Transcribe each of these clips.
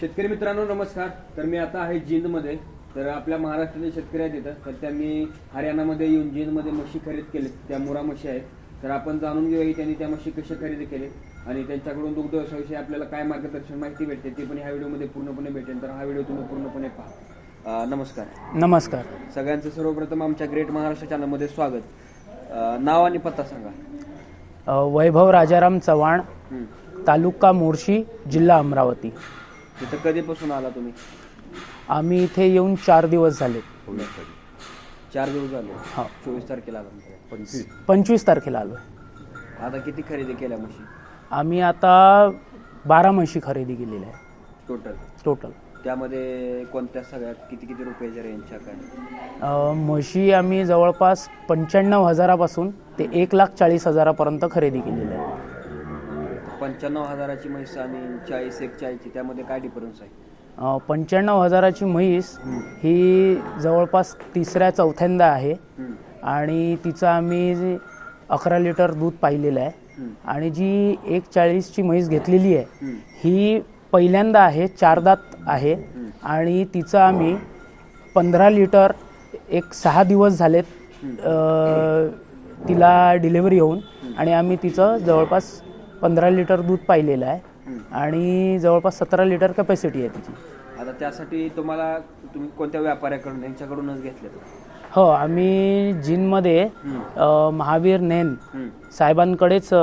शेतकरी मित्रांनो नमस्कार. तर मी आता आहे जिंदमध्ये. तर आपल्या महाराष्ट्रातील शेतकरी आहेत इथं. तर त्यांनी हरियाणामध्ये येऊन जिंदमध्ये म्हशी खरेदी केली त्या मुरा म्हशी आहेत. तर आपण जाणून घेऊया की त्यांनी त्या म्हशी कशा खरेदी केली आणि त्यांच्याकडून दुग्ध व्यवसायाविषयी आपल्याला काय मार्गदर्शन माहिती भेटते ती पण ह्या व्हिडिओमध्ये पूर्णपणे भेटेल. तर हा व्हिडिओ तुम्ही पूर्णपणे पहा. नमस्कार. नमस्कार. सगळ्यांचं सर्वप्रथम आमच्या ग्रेट महाराष्ट्र चॅनलमध्ये स्वागत. नाव आणि पत्ता सांगा. वैभव राजाराम चव्हाण. तालुका मोर्शी जिल्हा अमरावती. इथं कधीपासून आला तुम्ही? आम्ही इथे येऊन चार दिवस झाले. चार दिवस झाले. हा. चोवीस तारखेला आला पंचवीस. पंचवीस तारखेला आलो. आता किती खरेदी केल्या म्हशी? आम्ही आता बारा म्हशी खरेदी केलेल्या आहे टोटल टोटल त्यामध्ये कोणत्या सगळ्यात किती किती रुपयाच्या रेंजच्या काय? म्हशी आम्ही जवळपास पंच्याण्णव हजारापासून ते एक लाख चाळीस हजारापर्यंत खरेदी केलेल्या आहे पंच्याण्णव हजाराची म्हैस आणि चाळीस एक चाळीसची त्यामध्ये काय डिफरन्स आहे अ, पंच्याण्णव हजाराची म्हैस ही जवळपास तिसऱ्या चौथ्यांदा आहे. आणि तिचं आम्ही अकरा लिटर दूध पाहिलेलं आहे. आणि जी एक चाळीसची म्हैस घेतलेली आहे हं, ही पहिल्यांदा आहे चार दात आहे आणि तिचं आम्ही पंधरा लिटर एक सहा दिवस झालेत अ, तिला डिलेवरी होऊन आणि आम्ही तिचं जवळपास पंधरा लिटर दूध पाहिलेलं आहे. आणि जवळपास सतरा लिटर कॅपॅसिटी आहे तिची. आता त्यासाठी तुम्हाला तुम्ही कोणत्या व्यापाऱ्याकडून यांच्याकडूनच घेतले हो आम्ही जिनमध्ये अ, महावीर नेन साहेबांकडेच अ,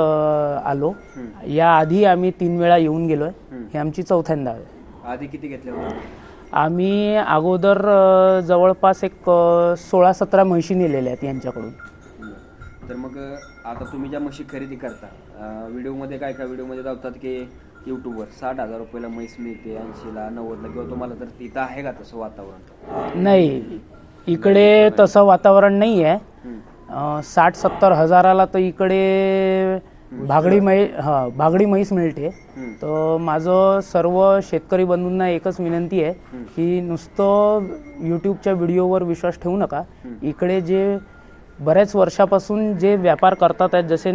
आलो. हं. याआधी आम्ही तीन वेळा येऊन गेलोय. हं. ही आमची चौथ्यांदा आहे. आधी किती घेतले होते? आम्ही अगोदर अ, जवळपास एक सोळा सतरा म्हशी नेलेल्या आहेत यांच्याकडून. तर मग आता तुम्ही ज्या म्हशी खरेदी करता व्हिडिओमध्ये काय काय व्हिडिओमध्ये दावतात की यूट्यूबवर साठ हजार रुपयाला म्हैस मिळते ऐंशीला नव्वदला किंवा तुम्हाला तर तिथं आहे का तसं वातावरण? नाही इकडे तसं वातावरण नाही आहे साठ सत्तर हजाराला तर इकडे भागडी मै हा भागडी म्हैस मिळते. तर माझं सर्व शेतकरी बंधूंना एकच विनंती आहे. की नुसतं यूट्यूबच्या व्हिडिओवर विश्वास ठेवू नका. इकडे जे बऱ्याच वर्षापासून जे व्यापार करतात आहेत जसे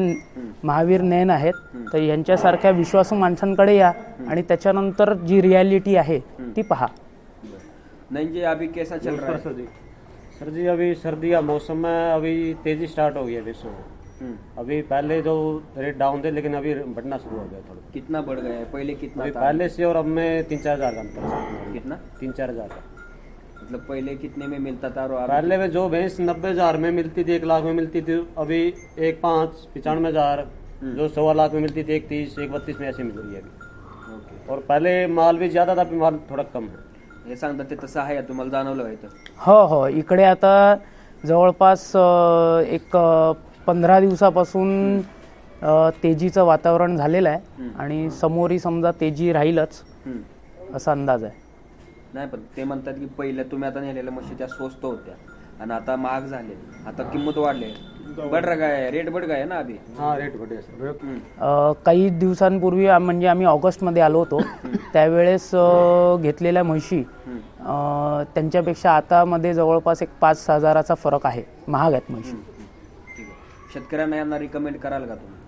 महावीर नयन आहेत. तर यांच्यासारख्या विश्वासू माणसांकडे या आणि त्याच्यानंतर जी रियालिटी आहे ती पहा. नहीं जी अभी कैसा चल रहा है? सर जी सर जी अभी सर्दी का मौसम है अभी तेजी स्टार्ट हो गई है विश्व में। अभी पहले जो रेट डाउन थे लेकिन अभी बढ़ना शुरू हो गया थोड़ा। कितना बढ़ गया है? पहले कितना अभी पहले से और अब में तीन चार हजार का अंतर कितना? तीन चार हजार का। मतलब पहले कितने में मिलता था और पहले में जो भैंस नब्बे हजार में मिलती थी एक लाख में मिलती थी अभी एक पाँच पचानवे हजार जो सवा लाख में मिलती थी एक तीस एक बत्तीस में ऐसे मिल रही है अभी। ओके। और पहले माल भी ज्यादा था माल थोड़ा कम है। हे सांगतात ते तसं आहे तुम्हाला जाणवलं आहे तर. हो हो. इकडे आता जवळपास अ, एक पंधरा दिवसापासून अ, तेजीचं वातावरण झालेलं आहे. आणि समोरही समजा तेजी राहीलच हम्म. असा अंदाज आहे. नाही पण ते म्हणतात की पहिल्या तुम्ही आता नेलेल्या म्हशी त्या स्वस्त होत्या. आणि आता महाग झाले. आता किंमत वाढले. रहा है रेट गया है ना अभी हाँ रेट अ, काही दिवसांपूर्वी आम- म्हणजे आम्ही ऑगस्टमध्ये आलो होतो. त्यावेळेस अ, घेतलेल्या म्हशी अ, त्यांच्यापेक्षा आता मध्ये जवळपास एक पाच हजाराचा फरक आहे. महाग आहेत म्हशी. हम्म. ठीक आहे. शेतकऱ्यांना यांना रिकमेंड कराल का तुम्ही?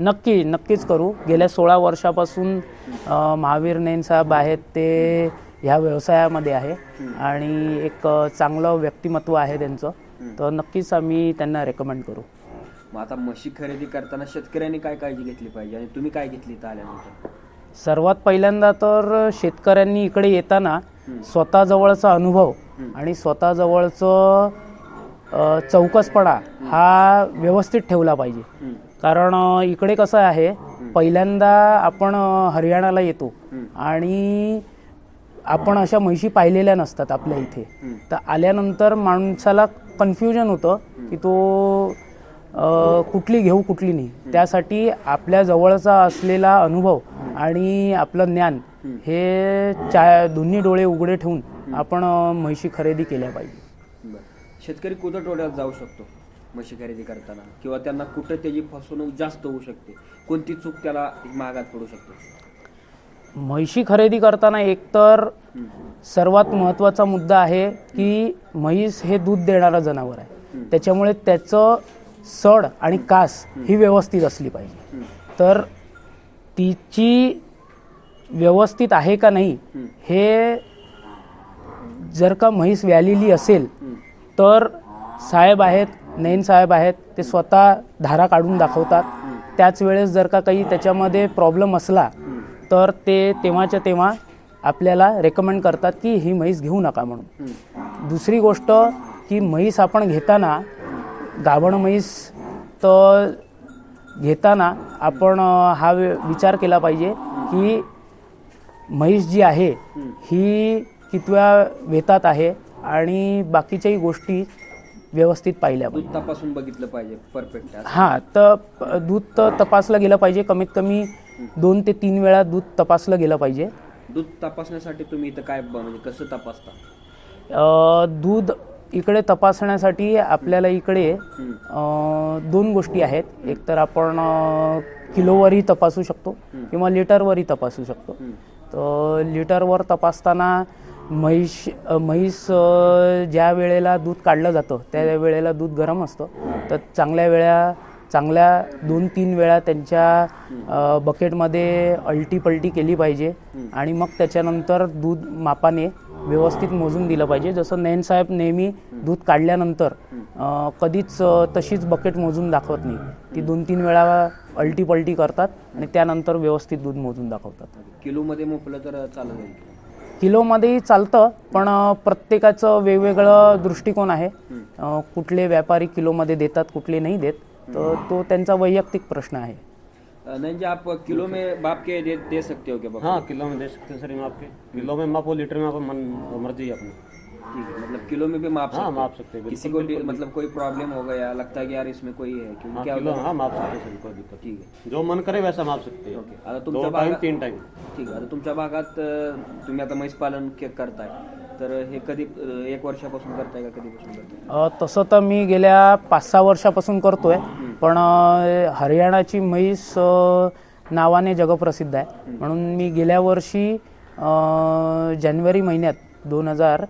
नक्की नक्कीच करू. गेल्या सोळा वर्षापासून अ, महावीर नैन साहेब आहेत ते ह्या व्यवसायामध्ये आहे. आणि एक चांगलं व्यक्तिमत्व आहे त्यांचं. तर नक्कीच आम्ही त्यांना रेकमेंड करू. मग आता म्हशी खरेदी करताना शेतकऱ्यांनी काय काळजी घेतली पाहिजे? आणि तुम्ही काय घेतली इथं आल्यानंतर? सर्वात पहिल्यांदा तर शेतकऱ्यांनी इकडे येताना स्वतःजवळचा अनुभव आणि स्वतःजवळचं चौकसपणा हा व्यवस्थित ठेवला पाहिजे. कारण इकडे कसं आहे पहिल्यांदा आपण हरियाणाला येतो आणि आपण अशा म्हशी पाहिलेल्या नसतात आपल्या इथे. तर आल्यानंतर माणसाला कन्फ्युजन होतं की तो कुठली घेऊ कुठली नाही. त्यासाठी आपल्या जवळचा असलेला अनुभव आणि आपलं ज्ञान हे चा दोन्ही डोळे उघडे ठेवून आपण म्हशी खरेदी केल्या पाहिजे. शेतकरी कुठं टोळ्यात जाऊ शकतो म्हशी खरेदी करताना? किंवा त्यांना कुठं त्याची फसवणूक जास्त होऊ शकते? कोणती चूक त्याला महागात पडू शकते? म्हैशी खरेदी करताना एकतर सर्वात महत्त्वाचा मुद्दा आहे की म्हैस हे दूध देणारं जनावर आहे. त्याच्यामुळे त्याचं सड आणि कास ही व्यवस्थित असली पाहिजे. तर तिची व्यवस्थित आहे का नाही हे जर का म्हैस व्यालेली असेल तर साहेब आहेत नैन साहेब आहेत ते स्वतः धारा काढून दाखवतात. त्याच वेळेस जर का काही त्याच्यामध्ये प्रॉब्लेम असला तर ते तेव्हाच्या तेव्हा आपल्याला रेकमेंड करतात की ही म्हैस घेऊ नका म्हणून. दुसरी गोष्ट की म्हैस आपण घेताना गाभण म्हैस तर घेताना आपण हा विचार केला पाहिजे की म्हैस जी आहे ही कितव्या वेतात आहे आणि बाकीच्याही गोष्टी व्यवस्थित पाहिल्या पाहिजे तपासून बघितलं पाहिजे परफेक्ट हां तर दूध तर तपासलं गेलं पाहिजे कमीत कमी दोन ते तीन वेळा दूध तपासलं गेलं पाहिजे दूध तपासण्यासाठी तुम्ही इथं काय ब- म्हणजे कसं तपासता अ, दूध इकडे तपासण्यासाठी आपल्याला इकडे. अ, दोन गोष्टी आहेत एक तर आपण अ, किलोवरही तपासू शकतो किंवा लिटरवरही तपासू शकतो. तर लिटरवर तपासताना म्हैस अ, म्हैस अ, ज्या वेळेला दूध काढलं जातं त्या वेळेला दूध गरम असतं तर चांगल्या वेळा चांगल्या दोन तीन वेळा त्यांच्या बकेटमध्ये अल्टी पलटी केली पाहिजे आणि मग त्याच्यानंतर दूध मापाने व्यवस्थित मोजून दिलं पाहिजे. जसं नैन साहेब नेहमी दूध काढल्यानंतर कधीच तशीच बकेट मोजून दाखवत नाही. ती दोन तीन वेळा अल्टी पलटी करतात आणि त्यानंतर व्यवस्थित दूध मोजून दाखवतात. किलोमध्ये मोपलं तर चालत किलोमध्येही चालतं पण प्रत्येकाचं वेगवेगळं दृष्टिकोन आहे. कुठले व्यापारी किलोमध्ये देतात कुठले नाही देत. तर तो त्यांचा वैयक्तिक प्रश्न आहे. नहीं जी आप किलो में बाप के दे, दे सकते हो क्या बाप हाँ किलो में दे सकते हैं सर हम आपके किलो में मापो लीटर में आपको मन मर्जी है अपनी। ठीक है मतलब किलो में भी माप हाँ सकते माप सकते हैं हो। किसी को मतलब कोई प्रॉब्लम हो गया लगता है कि यार इसमें कोई है क्योंकि हाँ क्या किलो होता है? हाँ माप सकते हैं सर कोई दिक्कत ठीक आहे नहीं जो मन करे वैसा माप सकते हैं। ओके आता तुमच्या भागात तीन टाइम। ठीक आहे आता तुमच्या भागात अ, तुम्ही आता म्हैस पालन के- करताय तर हे कधी एक वर्षापासून करताय का कधीपासून करताय? तसं तर मी गेल्या पाच सहा वर्षापासून करतोय पण हरियाणाची म्हैस नावाने जगप्रसिद्ध आहे. म्हणून मी गेल्या वर्षी जानेवारी महिन्यात दोन हजार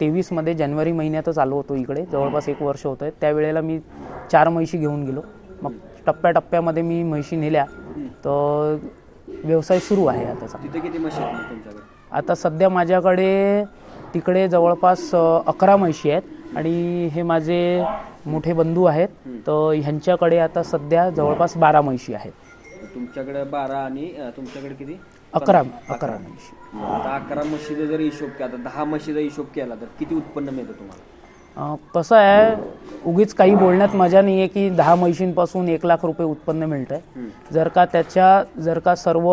तेवीसमध्ये जानेवारी मेहनतच आलो होतो इकडे. जवळपास एक वर्ष होतं त्यावेळेला मी चार म्हैशी घेऊन गेलो. मग टप्प्याटप्प्यामध्ये मी म्हैशी नेल्या. तर व्यवसाय सुरू आहे तिथे किती म्हशी आता सध्या माझ्याकडे तिकडे जवळपास अकरा म्हैशी आहेत आणि हे माझे मोठे बंधू आहेत. तर ह्यांच्याकडे आता सध्या जवळपास बारा म्हैशी आहेत. तुमच्याकडे बारा आणि तुमच्याकडे किती? अकरा अकरा म्हैशी. आता अकरा म्हशीचा जर हिशोब केला आता दहा म्हशीचा हिशोब केला तर किती उत्पन्न मिळतं तुम्हाला? कसं आहे उगीच काही बोलण्यात मजा नाही आहे की दहा म्हैशींपासून एक लाख रुपये उत्पन्न मिळतं आहे जर का त्याच्या जर का सर्व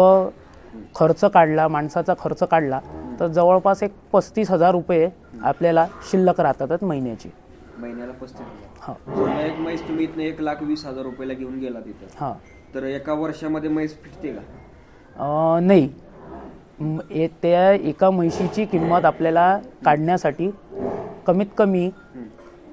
खर्च काढला माणसाचा खर्च काढला तर जवळपास एक पस्तीस हजार रुपये आपल्याला शिल्लक राहतातच महिन्याची. महिन्याला पस्तीस हजार. हां. समजा एक म्हैस तुम्ही इथनं एक लाख वीस हजार रुपयाला घेऊन गेला तिथं. हां. तर एका वर्षामध्ये म्हैस फिटते का? अ, नाही. म- ए- त्या एका म्हैशीची किंमत आपल्याला काढण्यासाठी कमीत कमी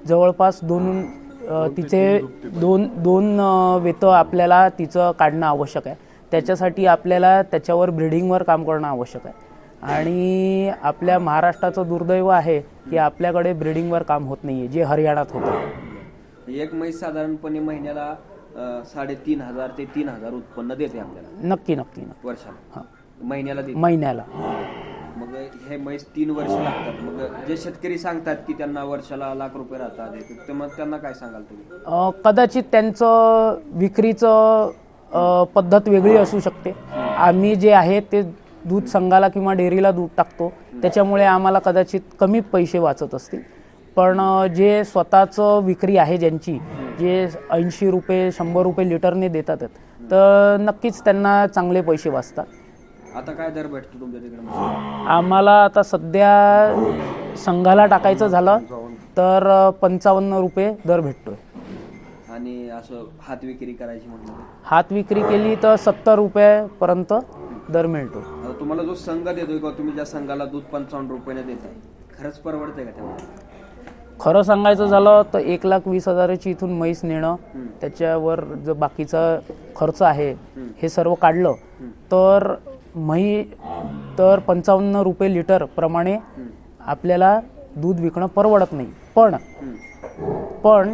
जवळपास दोन अ, तिचे दोन दोन अ, वेतं आपल्याला तिचं काढणं आवश्यक आहे. त्याच्यासाठी आपल्याला त्याच्यावर ब्रिडिंगवर काम करणं आवश्यक आहे. आणि आपल्या महाराष्ट्राचं दुर्दैव आहे की आपल्याकडे ब्रिडिंगवर काम होत नाही आहे जे हरियाणात होतं. एक म्हैस साधारणपणे महिन्याला साडेतीन हजार ते तीन हजार उत्पन्न देते आपल्याला. नक्की नक्की नक्की. वर्षाला. हां. महिन्याला महिन्याला. मग हे म्हैस तीन वर्ष लागतात. मग जे शेतकरी सांगतात की त्यांना वर्षाला लाख रुपये राहतात मग त्यांना काय सांगाल तुम्ही? कदाचित त्यांचं विक्रीचं पद्धत वेगळी असू शकते. आम्ही जे आहे ते दूध संघाला किंवा डेअरीला दूध टाकतो. त्याच्यामुळे आम्हाला कदाचित कमी पैसे वाचत असतील. पण जे स्वतःचं विक्री आहे ज्यांची जे ऐंशी रुपये शंभर रुपये लिटरने देतात तर नक्कीच त्यांना चांगले पैसे वाचतात. आता काय दर भेटतो तुमच्या तिकडे? म्हशीला? आम्हाला आता सध्या संघाला टाकायचं झालं तर पंचावन्न रुपये दर भेटतोय. आणि असं हात विक्री करायची म्हटलं तर. हात विक्री केली तर सत्तर रुपयापर्यंत दर मिळतो. आता तुम्हाला जो संघ देतोय किंवा तुम्ही ज्या संघाला दूध पंचावन्न रुपयाने देताय खरंच परवडतंय का त्यामुळे खरं सांगायचं झालं तर एक लाख वीस हजाराची इथून म्हैस नेणं त्याच्यावर जो बाकीचा खर्च आहे हे सर्व काढलं तर म्है तर पंचावन्न रुपये लिटर प्रमाणे आपल्याला दूध विकणं परवडत नाही. पण पण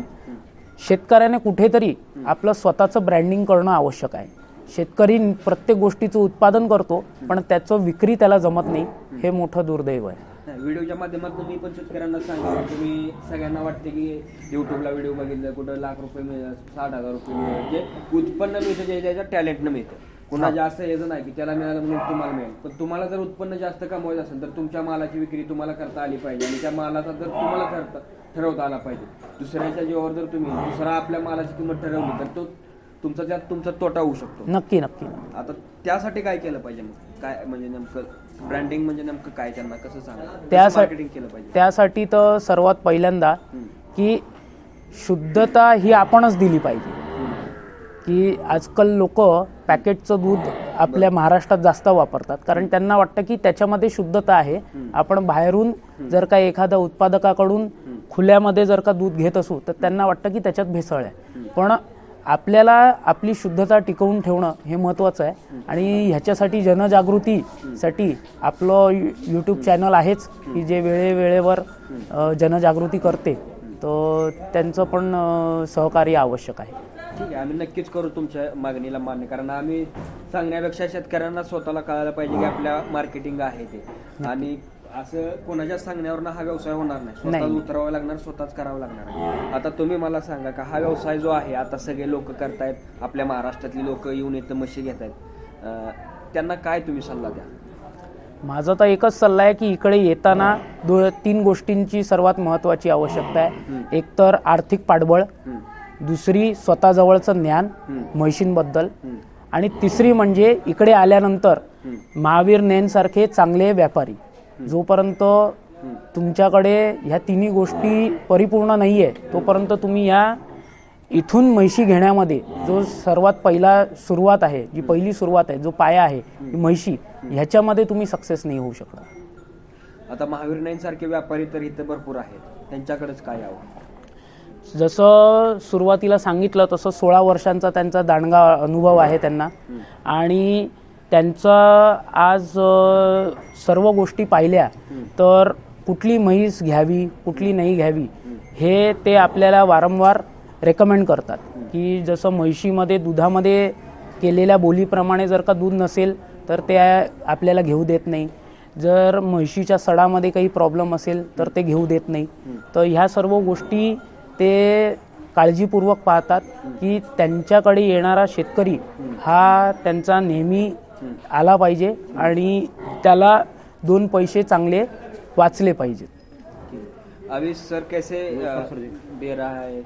शेतकऱ्याने कुठेतरी आपलं स्वतःचं ब्रँडिंग करणं आवश्यक आहे. शेतकरी प्रत्येक गोष्टीचं उत्पादन करतो पण त्याचं विक्री त्याला जमत नाही हे मोठं दुर्दैव आहे. व्हिडिओच्या माध्यमातून मी पण शेतकऱ्यांना सांगितलं तुम्ही सगळ्यांना वाटते की युट्यूबला व्हिडिओ बघितलं कुठं लाख रुपये मिळतात साठ हजार रुपये मिळतात जे उत्पन्न मिळतं जे त्याच्या टॅलेंटनं मिळतं. कुणा जास्त याचं नाही की त्याला मिळालं म्हणून तुम्हाला मिळेल. पण तुम्हाला जर उत्पन्न जास्त कमवायचं असेल तर तुमच्या मालाची विक्री तुम्हाला करता आली पाहिजे. आणि त्या मालाचा जर तुम्हाला करता ठरवता आला पाहिजे. दुसऱ्याच्या जीवावर जर तुम्ही दुसरा आपल्या मालाची किंमत ठरवली तर तो तुमचा त्यात तुमचा तोटा होऊ शकतो. नक्की नक्की. आता त्यासाठी काय केलं पाहिजे मग? काय म्हणजे नेमकं ब्रँडिंग म्हणजे नेमकं काय त्यांना? कसं सांगा त्यासाठी- केलं पाहिजे? त्यासाठी तर सर्वात पहिल्यांदा. की शुद्धता ही आपणच दिली पाहिजे. की आजकाल लोक पॅकेटचं दूध आपल्या महाराष्ट्रात जास्त वापरतात. कारण त्यांना वाटतं की त्याच्यामध्ये शुद्धता आहे. आपण बाहेरून जर का एखाद्या उत्पादकाकडून खुल्यामध्ये जर का दूध घेत असू तर त्यांना वाटतं की त्याच्यात भेसळ आहे. पण आपल्याला आपली शुद्धता टिकवून ठेवणं हे महत्त्वाचं आहे. आणि ह्याच्यासाठी जनजागृतीसाठी आपलं यू यूट्यूब चॅनल आहेच की जे वेळेवेळेवर जनजागृती करते. तर त्यांचं पण सहकार्य आवश्यक आहे. ठीक आहे आम्ही नक्कीच करू तुमच्या मागणीला मान्य. कारण आम्ही सांगण्यापेक्षा शेतकऱ्यांना स्वतःला कळायला पाहिजे की आपल्या मार्केटिंग आहे ते. आणि असं कोणाच्या सांगण्यावरनं हा व्यवसाय होणार नाही. स्वतःच नाही. उतरावा लागणार स्वतःच करावं लागणार. आहे. आता तुम्ही मला सांगा का हा व्यवसाय जो आहे आता सगळे लोक करतायत आपल्या महाराष्ट्रातली लोक येऊन इथं म्हशी घेत आहेत त्यांना काय तुम्ही सल्ला द्या? माझा तर एकच सल्ला आहे की इकडे येताना दो तीन गोष्टींची सर्वात महत्त्वाची आवश्यकता आहे. एक तर आर्थिक पाठबळ. दुसरी स्वतःजवळचं ज्ञान म्हशींबद्दल. आणि तिसरी म्हणजे इकडे आल्यानंतर महावीर नेनसारखे चांगले व्यापारी. जोपर्यंत. तुमच्याकडे ह्या तिन्ही गोष्टी परिपूर्ण नाही आहे तोपर्यंत तुम्ही या इथून म्हशी घेण्यामध्ये जो सर्वात पहिला सुरुवात आहे जी पहिली सुरुवात आहे जो पाया आहे ही म्हशी ह्याच्यामध्ये तुम्ही सक्सेस नाही होऊ शकणार. आता महावीर नाईन सारखे व्यापारी तर इथं भरपूर आहेत. त्यांच्याकडेच काय यावं? जसं सुरुवातीला सांगितलं तसं सोळा वर्षांचा त्यांचा दांडगा अनुभव आहे त्यांना. आणि त्यांचा आज सर्व गोष्टी पाहिल्या तर कुठली म्हैस घ्यावी कुठली नाही घ्यावी हे ते आपल्याला वारंवार रेकमेंड करतात. की जसं म्हैशीमध्ये दुधामध्ये केलेल्या बोलीप्रमाणे जर का दूध नसेल तर ते आपल्याला घेऊ देत नाही. जर म्हैशीच्या सडामध्ये काही प्रॉब्लेम असेल तर ते घेऊ देत नाही. तर ह्या सर्व गोष्टी ते काळजीपूर्वक पाहतात की त्यांच्याकडे येणारा शेतकरी हा त्यांचा नेहमी आला पाहिजे आणि त्याला दोन पैसे चांगले वाचले पाहिजेत. अभी सर कैसे दे रहा है?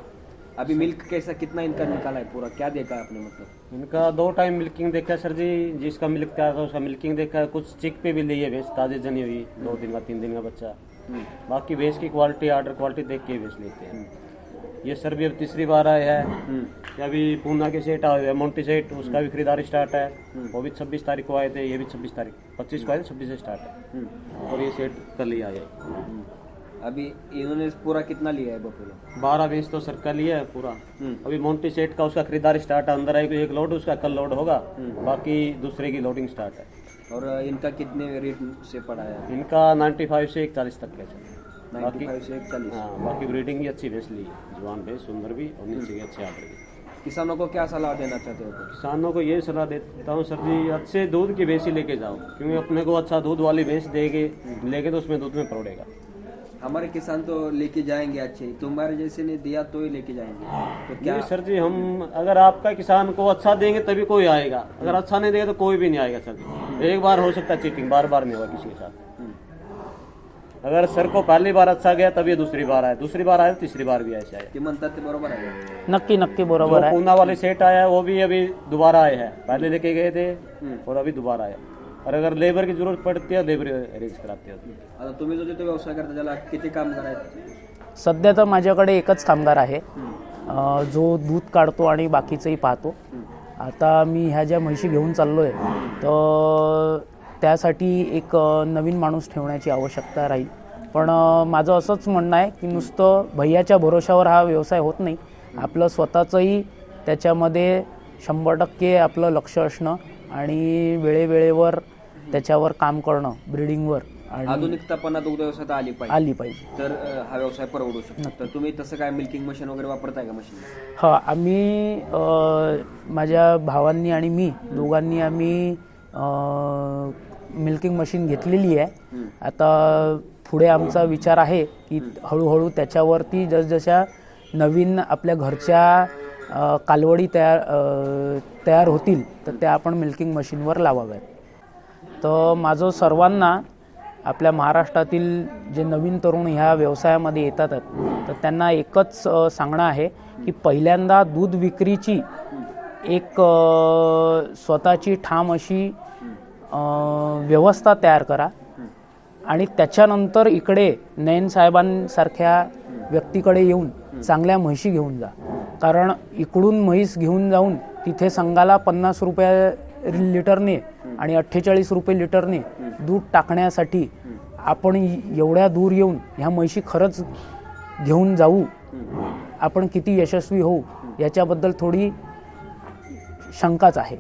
अभी मिल्क कैसा कितना इनका निकाला है पूरा? क्या देखा है आपने मतलब? इनका दो टाइम मिल्किंग देखा है सर जी। जिसका मिल्क तैयार था उसका मिल्किंग देखा है। कुछ चिक पे भी ली है भैंस ताज़ी जनी हुई दो दिन का तीन दिन का बच्चा। बाकी भैंस की क्वालिटी आर्डर क्वालिटी देख के भैंस लेते हैं। ये सर भी अब तीसरी बार आए हैं। हम्म, अभी पूना के सेट आए हैं मोन्टी सेट उसका भी खरीदारी स्टार्ट है। वो भी छब्बीस तारीख को आए थे ये भी छब्बीस तारीख पच्चीस को आए थे छब्बीस से स्टार्ट है। हम्म, और ये सेट कल ही आए हम्म। अभी इन्होंने पूरा कितना लिया है बफेलो? बारह बीस तो सर का लिया है पूरा। हम्म, अभी मोन्टी सेट का उसका खरीदारी स्टार्ट है अंदर आई एक लोड उसका कल लोड होगा। बाकी दूसरे की लोडिंग स्टार्ट है। और इनका कितने रेट से पड़ा है? इनका 95 से 41 तक का है इकतालीस। हाँ बाकी ब्रीडिंग भी अच्छी भैंस ली है जवान भैंस सुंदर भी और नीचे की अच्छे भी किसानों को क्या सलाह देना चाहते हो? किसानों को ये सलाह देता हूँ सर जी अच्छे दूध की भैंस ही लेके जाओ क्योंकि अपने को अच्छा दूध वाली भैंस देगी लेके तो उसमें दूध में पड़ेगा हमारे किसान तो लेके जाएँगे अच्छे तुम्हारे जैसे ने दिया तो ही लेके जाएँगे। तो क्या सर जी हम अगर आपका किसान को अच्छा देंगे तभी कोई आएगा अगर अच्छा नहीं देगा तो कोई भी नहीं आएगा सर जी। एक बार हो सकता है चीटिंग बार बार नहीं होगा किसी के साथ। अगर सर को पहली बार अच्छा गया तभी दूसरी बार आया। दूसरी बार आया तो तीसरी बार भी ऐसे आया। ते म्हणतात ते बरोबर आहे नक्की नक्की बरोबर जो आहे पूना वाले सेट आया है वो भी अभी दोबारा आए हैं। पहले लेके गए थे. और अभी दोबारा आए। और अगर लेबर की जरूरत पड़ती है लेबर अरेंज कराते हैं। आता तुम्ही जो तिथे व्यवसाय करता त्याला किती कामगार आहेत? सध्या तर माझ्याकडे एकच कामगार आहे. अ, जो दूध काढतो आणि बाकीचंही पाहतो. आता मी ह्या ज्या म्हशी घेऊन चाललो आहे तर त्यासाठी एक नवीन माणूस ठेवण्याची आवश्यकता राहील. पण माझं असंच म्हणणं आहे की नुसतं भैयाच्या भरोशावर हा व्यवसाय होत नाही. आपलं स्वतःचंही त्याच्यामध्ये शंभर टक्के आपलं लक्ष असणं आणि वेळेवेळेवर त्याच्यावर काम करणं ब्रिडिंगवर आणि आधुनिकतापणा दुग्ध व्यवसायात आली पाहिजे. आली पाहिजे. तर हा व्यवसाय परवडू शकतो. तर तुम्ही तसं काय मिल्किंग मशीन वगैरे वापरताय का मशीन? हा आम्ही माझ्या भावांनी आणि मी दोघांनी आम्ही मिल्किंग मशीन घेतलेली आहे. आता पुढे आमचा विचार आहे की हळूहळू त्याच्यावरती जसजशा नवीन आपल्या घरच्या कालवडी तयार तयार होतील तर त्या आपण मिल्किंग मशीनवर लावाव्यात. तर माझं सर्वांना आपल्या महाराष्ट्रातील जे नवीन तरुण ह्या व्यवसायामध्ये येतात तर त्यांना एकच सांगणं आहे की पहिल्यांदा दूध विक्रीची एक स्वतःची ठाम अशी व्यवस्था तयार करा. आणि त्याच्यानंतर इकडे नयन साहेबांसारख्या व्यक्तीकडे येऊन चांगल्या म्हशी घेऊन जा. कारण इकडून म्हैस घेऊन जाऊन तिथे संघाला पन्नास रुपये लिटरने आणि अठ्ठेचाळीस रुपये लिटरने दूध टाकण्यासाठी आपण एवढ्या दूर येऊन ह्या म्हशी खरंच घेऊन जाऊ. आपण किती यशस्वी होऊ याच्याबद्दल थोडी शंकाच आहे.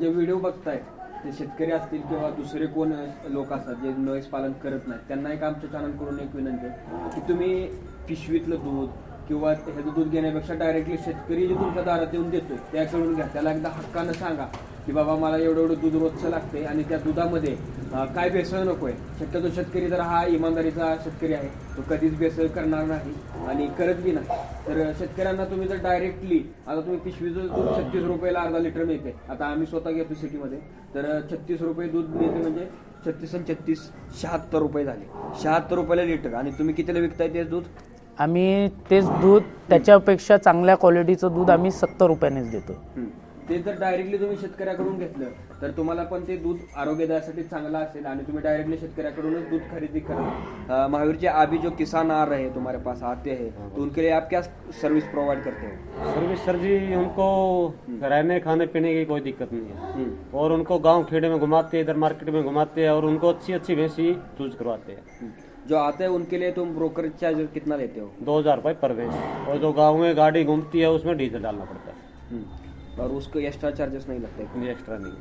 जे व्हिडिओ बघताय ते शेतकरी असतील किंवा दुसरे कोण लोक असतात जे म्हैस पालन करत नाहीत त्यांना एक आमच्या चॅनलकडून एक विनंती आहे की तुम्ही पिशवीतलं दूध किंवा ह्याचं दूध घेण्यापेक्षा डायरेक्टली शेतकरी जे तुमच्या दारात येऊन देतो त्याकडून घ्या. त्याला एकदा हक्कानं सांगा. की बाबा मला एवढं एवढं दूध रोजचं लागते आणि त्या दुधामध्ये काय भेसळ नको आहे शक्यतो शेतकरी जर हा इमानदारीचा शेतकरी आहे तो कधीच भेसळ करणार नाही आणि करत बी नाही. तर शेतकऱ्यांना तुम्ही जर डायरेक्टली आता तुम्ही पिशवीचं दूध छत्तीस रुपयाला अर्धा लिटर मिळते आता आम्ही स्वतः घेतो सिटीमध्ये. तर छत्तीस रुपये दूध मिळते म्हणजे छत्तीस आणि छत्तीस शहात्तर रुपये झाले. शहात्तर रुपयाला लिटर. आणि तुम्ही कितीला विकताय ते दूध? आम्ही तेच दूध त्याच्यापेक्षा चांगल्या क्वालिटीचं दूध आम्ही सत्तर रुपयानेच देतो. ते जर डायरेक्टली तुम्ही शेतकऱ्याकडून घेतलं तर तुम्हाला पण ते दूध आरोग्यदायासाठी चांगलं असेल आणि तुम्ही डायरेक्टली शेतकऱ्याकडूनच दूध खरेदी करा. महावीर जी अभी जो किसान आ रहे हैं तुम्हारे पास आते हैं तो उनके लिए आप क्या सर्विस प्रोवाइड करते हैं? सर्विस सर जी उनको रहने खाने पीने की कोई दिक्कत नहीं है। हम्म, और उनको गाँव खेड़े में घुमाते हैं इधर मार्केट में घुमाते हैं और उनको अच्छी अच्छी भैंसी चूज़ करवाते हैं। हम्म. जो आते हैं उनके लिए तुम ब्रोकर चार्ज कितना लेते हो? दो हज़ार रुपये पर भैंस। और जो गाँव में गाड़ी घूमती है उसमें डीजल डालना पड़ता है। हम्म. और उसको एक्स्ट्रा चार्जेस नहीं लगते कोई एक्स्ट्रा नहीं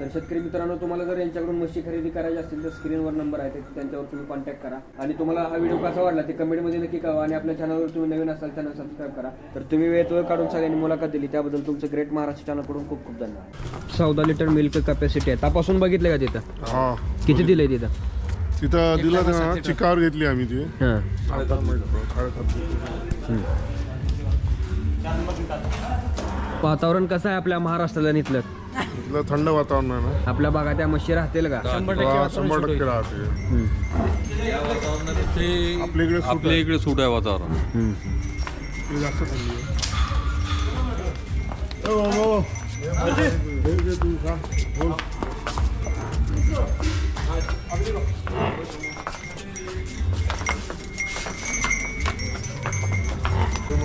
तर शेतकरी मित्रांनो तुम्हाला जर यांच्याकडून म्हशी खरेदी करायची असतील तर स्क्रीनवर नंबर आहे ते त्यांच्यावर तुम्ही कॉन्टॅक्ट करा. आणि तुम्हाला हा व्हिडिओ कसा वाटला ते कमेंटमध्ये नक्की कळवा आणि आपल्या चॅनलवर तुम्ही नवीन असाल चॅनल सबस्क्राईब करा. तर तुम्ही वेळ वेळ काढून सगळ्यांनी मुलाखत दिली त्याबद्दल तुमचं ग्रेट महाराष्ट्र चॅनलकडून खूप खूप धन्यवाद. चौदा लिटर मिल्क कॅपॅसिटी आहे. तपासून बघितलं का तिथं? हा. किती दिलंय तिथं? तिथं दिलं ना चिकावर घेतली आम्ही ती. हां. वातावरण कसं आहे आपल्या महाराष्ट्राला इथलं? तिथलं थंड वातावरण आहे ना. आपल्या भागात त्या म्हशी राहतील का? हा, शंभर टक्के राहते आपल्या इकडे सूट आपल्या इकडे सूट आहे. वातावरण आहे. जास्त थंडी आहे. ए बाबा, हे घे तू खा. बोल.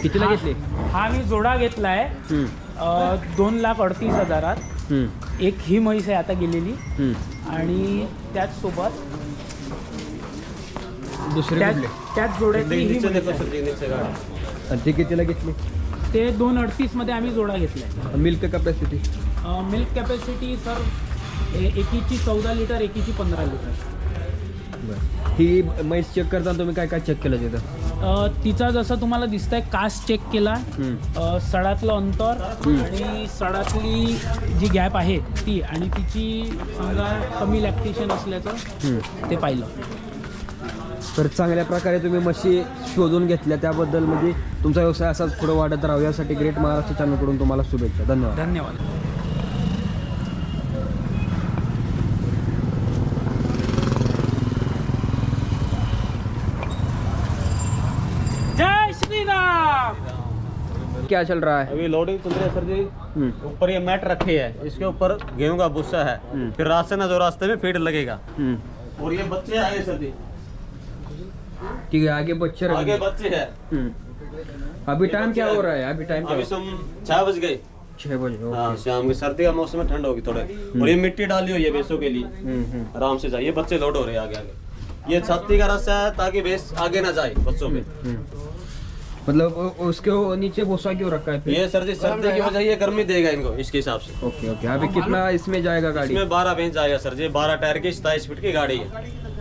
कितीला घेतली? हा मी जोडा घेतलाय. दोन लाख अडतीस हजारात एक ही म्हैस आहे आता गेलेली. आणि त्याचसोबत दुसरे त्याच कुठले? त्याच जोड्यातली ही म्हैस आहे. आणि ते कितीला घेतली? ते दोन अडतीसमध्ये आम्ही जोडा घेतलाय. Milk capacity milk capacity sir एकीची चौदा लिटर एकीची पंधरा लिटर. ही म्हैस चेक करताना तुम्ही काय काय चेक केलं तिथं? तिचा जसं तुम्हाला दिसतंय कास चेक केला. सडातलं अंतर आणि सडातली जी गॅप आहे ती. आणि तिची समजा कमी लॅक्टेशन असल्याचं ते पाहिलं. तर चांगल्या प्रकारे तुम्ही म्हशी शोधून घेतल्या. त्याबद्दल म्हणजे तुमचा व्यवसाय असाच पुढे वाढत राहावा यासाठी ग्रेट महाराष्ट्र चॅनलकडून तुम्हाला शुभेच्छा. धन्यवाद. धन्यवाद. क्या चल रहा है? अभी लोडिंग चल रही है सर जी। ऊपर ये मैट रखी है। इसके ऊपर गेहूँ का भूसा है। फिर रास्ते ना जो रास्ते में फ़ीड लगेगा। और ये बच्चे आए सर जी। ठीक है आगे बच्चे आगे बच्चे हैं। हम्म। अभी टाइम क्या हो। रहा है? अभी टाइम अभी छह बज गए। छह बजे हाँ शाम की सर्दी का मौसम ठंड होगी थोड़े। और ये मिट्टी डाली हुई है भैंसों के लिए। हम्म, हम्म। आराम से जाइए बच्चे लोड हो रहे हैं आगे आगे। ये छाती का रास्ता है ताकि भैंस आगे ना जाए बच्चों पे। मतलब उसके वो नीचे भूसा क्यों रखा है फिर? ये सर जी सर्दी की वजह ये गर्मी देगा इनको इसके हिसाब से। Okay okay. अभी कितना इसमें जाएगा गाड़ी? इसमें बारह बेंच आएगा सर। जी बारह टायर की सताईस फीट की गाड़ी है।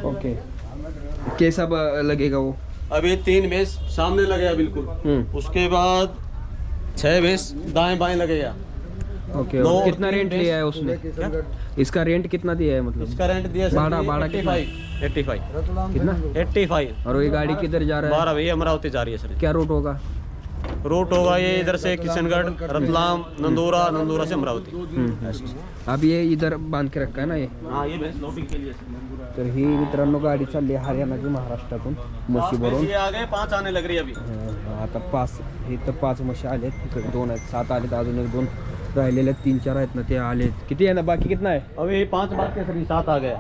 ओके। कैसा लगेगा वो? अभी तीन बेंच सामने लगेगा बिल्कुल। हम्म। उसके बाद छह बेंच दाएँ बाएँ लगेगा ओके और कितना रेंट लिया है उसने? इसका रेंट कितना दिया है मतलब? इसका रेंट दिया भाड़ा- भाड़ा कितना? एट्टी फाइव कितना? एट्टी फाइव और ये गाड़ी किधर जा रहा है? बारह भैया अमरावती जा रही है सर। क्या रूट होगा? रूट होगा ये इधर से किशनगढ़ रतलाम नंदूरा नंदूरा से अमरावती। हम्म. अब ये इधर बाँध के रखा है ना ये? हाँ ये लोडिंग के लिए सर। तर ही मित्रांनो गाडी चालली हरियाणाची महाराष्ट्रातून म्हशी पाच भरून बेंच ये आ गए पाँच आने लग रही है अभी। अं, आता पाच हे तर पाच म्हशी आलेत. तिकडे दोन आहेत सात आलेत अजून एक दोन. राहिलेले तीन चार आहेत ना ते आलेत. किती आहे ना बाकी कितना है अभी पाँच बात के सर सात आ गए.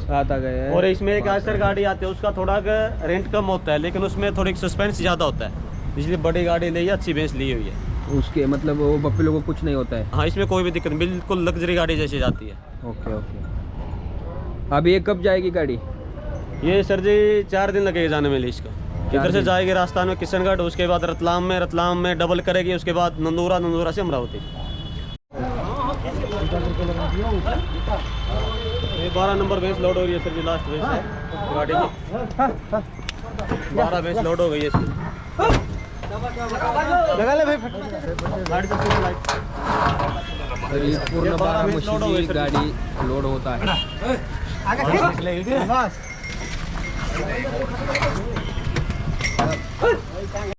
सात आ गए. और इसमें एक आयसर गाड़ी आती है उसका थोड़ा रेंट कम होता है लेकिन उसमें थोड़ी सस्पेंस ज़्यादा होता है। इसलिए बड़ी गाड़ी ली है अच्छी बेंच ली हुई है। उसके मतलब वो बप्पे लोगों को कुछ नहीं होता है? हाँ इसमें कोई भी दिक्कत बिल्कुल लग्जरी गाड़ी जैसी जाती है। Okay okay. अब ये कब जाएगी गाड़ी? ये सर जी चार दिन लगेगा जाने में इसका इधर से जाएगी राजस्थान में किशनगढ़ उसके बाद रतलाम में रतलाम में डबल करेगी उसके बाद नंदूरा नंदूरा से अमरावती। ये बारह नंबर बेंच लोड हो रही है सर जी लास्ट बेंच है। गाड़ी की बारह बेंच लोड हो गई है इसकी। लगा ले भाई गाड़ी तो सीधी लाइट तर ही पूर्ण ये बारा बारा वीस लोड हो म्हशीची गई सर. गाडी लोड होत आहे